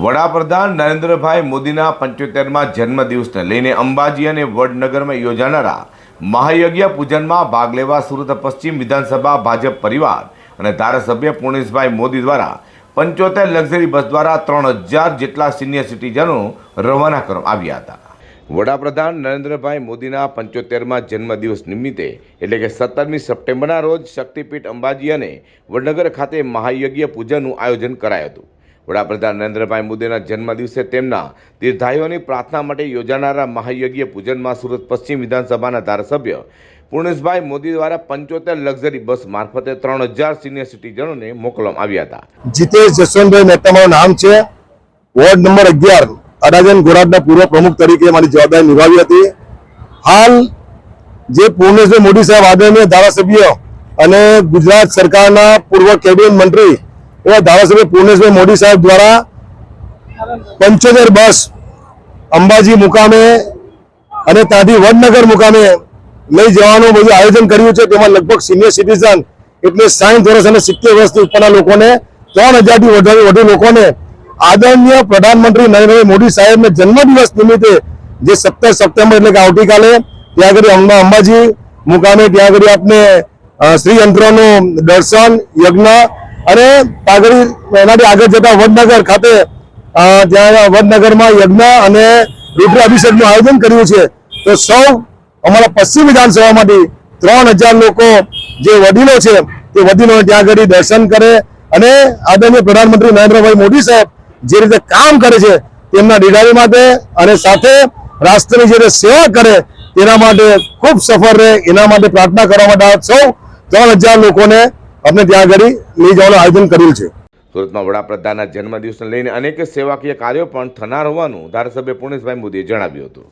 વડાપ્રધાન નરેન્દ્રભાઈ મોદીના પંચોતેરમાં જન્મદિવસને લઈને અંબાજી અને વડનગરમાં યોજાનારા મહાયજ્ઞ પૂજનમાં ભાગ લેવા સુરત પશ્ચિમ વિધાનસભા ભાજપ પરિવાર અને ધારાસભ્ય પૂર્ણેશભાઈ મોદી દ્વારા પંચોતેર લક્ઝરી બસ દ્વારા ત્રણ હજાર જેટલા સિનિયર સિટીઝનો રવાના કરવામાં આવ્યા હતા. વડાપ્રધાન નરેન્દ્રભાઈ મોદીના પંચોતેરમાં જન્મદિવસ નિમિત્તે, એટલે કે સત્તરમી સપ્ટેમ્બરના રોજ શક્તિપીઠ અંબાજી અને વડનગર ખાતે મહાયજ્ઞ પૂજનનું આયોજન કરાયું હતું. વડાપ્રધાન નરેન્દ્રભાઈ મોદીના જન્મદિવસે તેમના દીર્ઘાયુઓની પ્રાર્થના માટે યોજાનારા મહાયજ્ઞ પૂજનમાં સુરત પશ્ચિમ વિધાનસભાના ધારાસભ્ય પૂર્ણેશભાઈ મોદી દ્વારા પંચોતેર લક્ઝરી બસ મારફતે ત્રણ હજાર સિનિયર સિટીઝનોને મોકલવામાં આવ્યા હતા. જીતેશ જસવંતભાઈ મહેતા નામ છે. વોર્ડ નંબર અગિયાર અડાજન ગોરાટના પૂર્વ પ્રમુખ તરીકે મારી જવાબદારી નિભાવી હતી. હાલ જે પૂર્ણેશભાઈ મોદી સાહેબ આદરણીય ધારાસભ્ય અને ગુજરાત સરકારના પૂર્વ કેબિનેટ મંત્રી એવા ધારાસભ્ય પૂર્ણેશભાઈ મોદી સાહેબ દ્વારા પંચોતેર બસ અંબાજી મુકામે અને ત્યાંથી વડનગર મુકામે લઈ જવાનું બધું આયોજન કર્યું છે. તેમાં લગભગ સિનિયર સિટીઝન એટલે સાઈઠ વર્ષ અને સિત્તેર વર્ષથી ઉપરના લોકોને ત્રણ હજારથી વધારે વધુ લોકોને આદરણીય પ્રધાનમંત્રી નરેન્દ્ર મોદી સાહેબને જન્મદિવસ નિમિત્તે જે સત્તર સપ્ટેમ્બર એટલે કે આવતીકાલે ત્યાં આગળ અંબા અંબાજી મુકામે ત્યાં આગળ આપને શ્રી યંત્રોનું દર્શન, યજ્ઞ અને આગળ એનાથી આગળ જતા વડનગર ખાતે ત્યાં વડનગરમાં યજ્ઞ અને રુદ્ર અભિષેકનું આયોજન કર્યું છે, તો સૌ અમારા પશ્ચિમ વિધાનસભામાંથી ત્રણ હજાર લોકો જે વડીલો છે, તે વડીલોને ત્યાં આગળ દર્શન કરે અને આદરણીય પ્રધાનમંત્રી નરેન્દ્રભાઈ મોદી સાહેબ જે રીતે કામ કરે છે, તેમના દીદારી માટે અને સાથે રાષ્ટ્રની જે રીતે સેવા કરે, તેના માટે ખૂબ સફળ રહે, એના માટે પ્રાર્થના કરવા માટે સૌ ત્રણ હજાર લોકોને આપણે ત્યાં આગળ લઈ જવાનું આયોજન કર્યું છે. સુરતમાં વડાપ્રધાનના જન્મદિવસને લઈને અનેક સેવાકીય કાર્યો પણ થનાર હોવાનું ધારાસભ્ય પૂર્ણેશભાઈ મોદીએ જણાવ્યું હતું.